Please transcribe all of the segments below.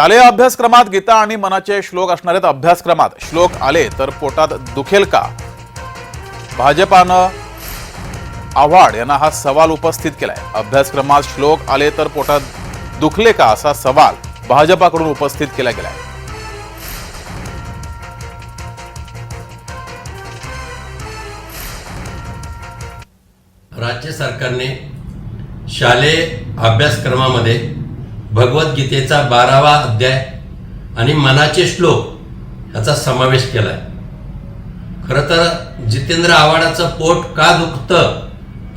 शालेय अभ्यासक्रमात गीता आणि मनाचे श्लोक असणार आहेत. अभ्यासक्रमात श्लोक आले तर पोटात दुखेल का? भाजपानं आव्हाड यांना हा सवाल उपस्थित केलाय. अभ्यासक्रमात श्लोक आले तर पोटात दुखले का असा सवाल भाजपाकडून उपस्थित केला गेलाय. राज्य सरकारने शालेय अभ्यासक्रमामध्ये भगवद्गीतेचा बारावा अध्याय आणि मनाचे श्लोक याचा समावेश केला आहे खरं तर जितेंद्र आव्हाडाचं पोट का दुखतं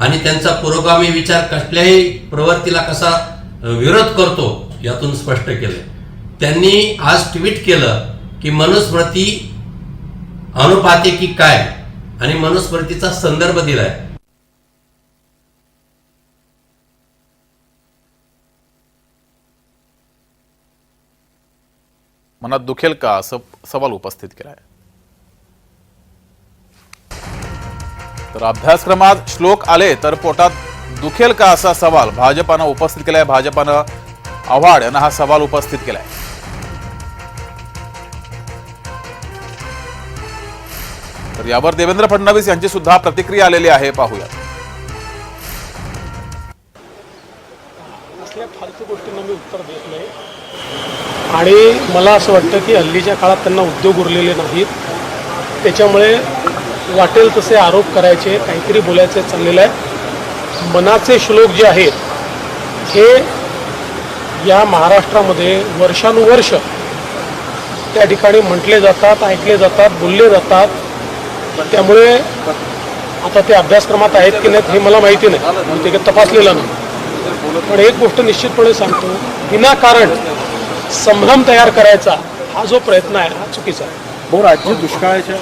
आणि त्यांचा पुरोगामी विचार कसल्याही प्रवृत्तीला कसा विरोध करतो यातून स्पष्ट केलं त्यांनी आज ट्विट केलं की मनुस्मृती अनुपातिकी काय आणि मनुस्मृतीचा संदर्भ दिलाय. मनात दुखेल का असं सवाल उपस्थित केलाय. तर अभ्यासक्रमात श्लोक आले तर पोटात दुखेल का असा सवाल भाजपानं उपस्थित केलाय भाजपानं आव्हाड यांना हा सवाल उपस्थित केलाय. तर यावर देवेंद्र फडणवीस यांची सुद्धा प्रतिक्रिया आलेली आहे पाहूया असल्या फालतू गोष्टींना मी उत्तर देत नाही. आणि मला असं वाटतं की हल्लीच्या काळात त्यांना उद्योग उरलेले नाहीत. त्याच्यामुळे वाटेल तसे आरोप करायचे काहीतरी बोलायचे चाललेलं आहे. मनाचे श्लोक जे आहेत हे या महाराष्ट्रामध्ये वर्षानुवर्ष त्या ठिकाणी म्हटले जातात ऐकले जातात बोलले जातात. त्यामुळे आता ते अभ्यासक्रमात आहेत की नाहीत हे मला माहिती नाही. ते तपासलेलं नाही. पण एक गोष्ट निश्चितपणे सांगतो विनाकारण संभ्रम तयार करायचा हा जो प्रयत्न आहे हा चुकीचा आहे. भाऊ राज्य दुष्काळाच्या